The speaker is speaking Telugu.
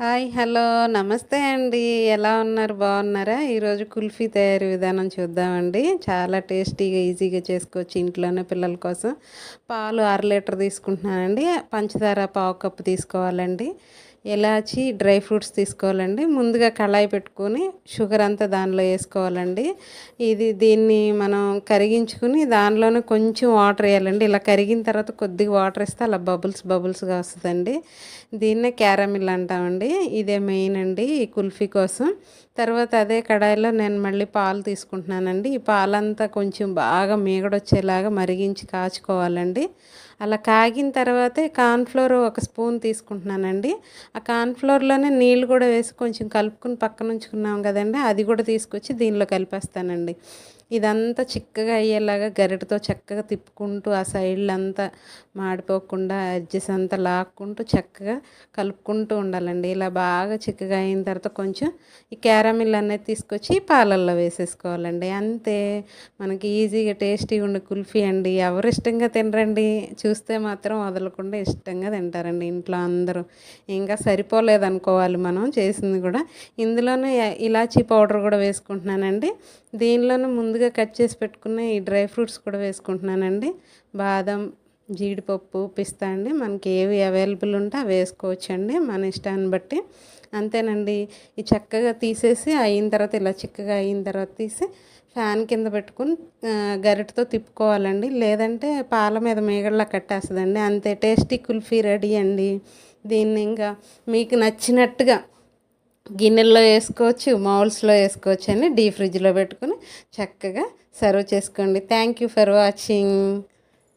Hi hello. నమస్తే అండి. ఎలా ఉన్నారు? బాగున్నారా? ఈరోజు కుల్ఫీ తయారీ విధానం చూద్దామండి. చాలా టేస్టీగా ఈజీగా చేసుకోవచ్చు ఇంట్లోనే పిల్లల కోసం. పాలు అర లీటర్ తీసుకుంటున్నానండి. పంచదార పావు కప్పు తీసుకోవాలండి. ఎలాచి డ్రై ఫ్రూట్స్ తీసుకోవాలండి. ముందుగా కళాయి పెట్టుకొని షుగర్ అంతా దానిలో వేసుకోవాలండి. ఇది దీన్ని మనం కరిగించుకుని దానిలోనే కొంచెం వాటర్ వేయాలండి. ఇలా కరిగిన తర్వాత కొద్దిగా వాటర్ ఇస్తే అలా బబుల్స్ బబుల్స్గా వస్తుందండి. దీన్నే క్యారమిల్ అంటామండి. ఇదే మెయిన్ అండి ఈ కుల్ఫీ కోసం. తర్వాత అదే కడాయిలో నేను మళ్ళీ పాలు తీసుకుంటున్నానండి. ఈ పాలంతా కొంచెం బాగా మీగడొచ్చేలాగా మరిగించి కాచుకోవాలండి. అలా కాగిన తర్వాతే కార్న్ఫ్లోర్ ఒక స్పూన్ తీసుకుంటున్నానండి. ఆ కార్న్ఫ్లోర్లోనే నీళ్ళు కూడా వేసి కొంచెం కలుపుకుని పక్కన ఉంచుకున్నాం కదండి. అది కూడా తీసుకొచ్చి దీనిలో కలిపేస్తానండి. ఇదంతా చిక్కగా అయ్యేలాగా గరిటతో చక్కగా తిప్పుకుంటూ ఆ సైడ్లు అంతా మాడిపోకుండా ఎడ్జెస్ అంతా లాక్కుంటూ చక్కగా కలుపుకుంటూ ఉండాలండి. ఇలా బాగా చిక్కగా అయిన తర్వాత కొంచెం ఈ క్యారమిల్ అనేది తీసుకొచ్చి పాలల్లో వేసేసుకోవాలండి. అంతే మనకి ఈజీగా టేస్టీగా ఉండే కుల్ఫీ అండి. ఎవరు ఇష్టంగా తినరండి? చూస్తే మాత్రం వదలకుండా ఇష్టంగా తింటారండి ఇంట్లో అందరూ. ఇంకా సరిపోలేదు అనుకోవాలి మనం చేసింది కూడా. ఇందులోనే ఇలాచీ పౌడర్ కూడా వేసుకుంటున్నానండి. దీనిలోనే ముందుగా కట్ చేసి పెట్టుకున్న ఈ డ్రై ఫ్రూట్స్ కూడా వేసుకుంటున్నానండి. బాదం జీడిపప్పు పిస్తా అండి. మనకి ఏవి అవైలబుల్ ఉంటే అవి వేసుకోవచ్చండి మన ఇష్టాన్ని బట్టి. అంతేనండి. ఈ చక్కగా తీసేసి అయిన తర్వాత ఇలా చిక్కగా అయిన తర్వాత తీసి ఫ్యాన్ కింద పెట్టుకుని గరిటతో తిప్పుకోవాలండి. లేదంటే పాల మీద మేగడలా కట్టేస్తుందండి. అంతే టేస్టీ కుల్ఫీ రెడీ అండి. దీన్ని ఇంకా మీకు నచ్చినట్టుగా గిన్నెల్లో వేసుకోవచ్చు మౌల్స్లో వేసుకోవచ్చు అని డీ ఫ్రిడ్జ్లో పెట్టుకుని చక్కగా సర్వ్ చేసుకోండి. Thank you for watching.